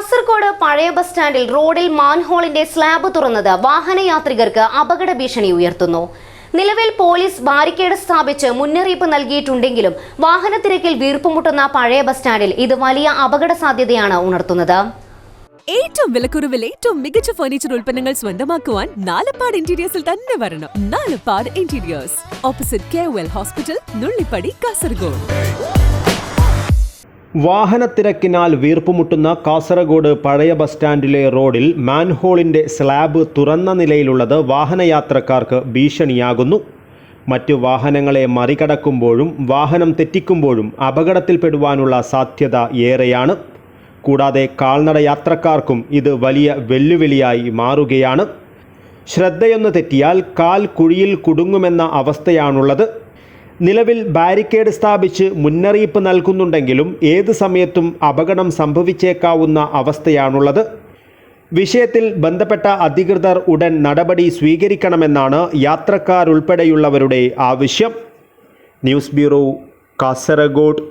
കാസർഗോഡ് പഴയ ബസ് സ്റ്റാൻഡിൽ റോഡിൽ മാൻഹോളിന്റെ സ്ലാബ് തുറന്നത് വാഹനയാത്രികർക്ക് അപകട ഭീഷണി ഉയർത്തുന്നു. നിലവിൽ പോലീസ് ബാരിക്കേഡ് സ്ഥാപിച്ച് മുന്നറിയിപ്പ് നൽകിയിട്ടുണ്ടെങ്കിലും വാഹനത്തിരക്കിൽ വീർപ്പുമുട്ടുന്ന പഴയ ബസ് സ്റ്റാൻഡിൽ ഇത് വലിയ അപകട സാധ്യതയാണ് ഉണർത്തുന്നത്. ഏറ്റവും വിലക്കുറവിൽ ഏറ്റവും മികച്ച ഫർണിച്ചർ ഉൽപ്പന്നങ്ങൾ സ്വന്തമാക്കുവാൻ നാലപ്പാട് ഇന്റീരിയേഴ്സിൽ തന്നെ വരണം. Nalappad interiors opposite K hospital Nullippady Kasaragod വാഹനത്തിരക്കിനാൽ വീർപ്പുമുട്ടുന്ന കാസർഗോഡ് പഴയ ബസ് സ്റ്റാൻഡിലെ റോഡിൽ മാൻഹോളിന്റെ സ്ലാബ് തുറന്ന നിലയിലുള്ളത് വാഹനയാത്രക്കാർക്ക് ഭീഷണിയാകുന്നു. മറ്റു വാഹനങ്ങളെ മറികടക്കുമ്പോഴും വാഹനം തെറ്റിക്കുമ്പോഴും അപകടത്തിൽപ്പെടുവാനുള്ള സാധ്യത ഏറെയാണ്. കൂടാതെ കാൽനട യാത്രക്കാർക്കും ഇത് വലിയ വെല്ലുവിളിയായി മാറുകയാണ്. ശ്രദ്ധയൊന്ന് തെറ്റിയാൽ കാൽ കുഴിയിൽ കുടുങ്ങുമെന്ന അവസ്ഥയാണുള്ളത്. നിലവിൽ ബാരിക്കേഡ് സ്ഥാപിച്ച് മുന്നറിയിപ്പ് നൽകുന്നുണ്ടെങ്കിലും ഏത് സമയത്തും അപകടം സംഭവിച്ചേക്കാവുന്ന അവസ്ഥയാണുള്ളത്. വിഷയത്തിൽ ബന്ധപ്പെട്ട അധികൃതർ ഉടൻ നടപടി സ്വീകരിക്കണമെന്നാണ് യാത്രക്കാരുൾപ്പെടെയുള്ളവരുടെ ആവശ്യം. News bureau Kasaragod.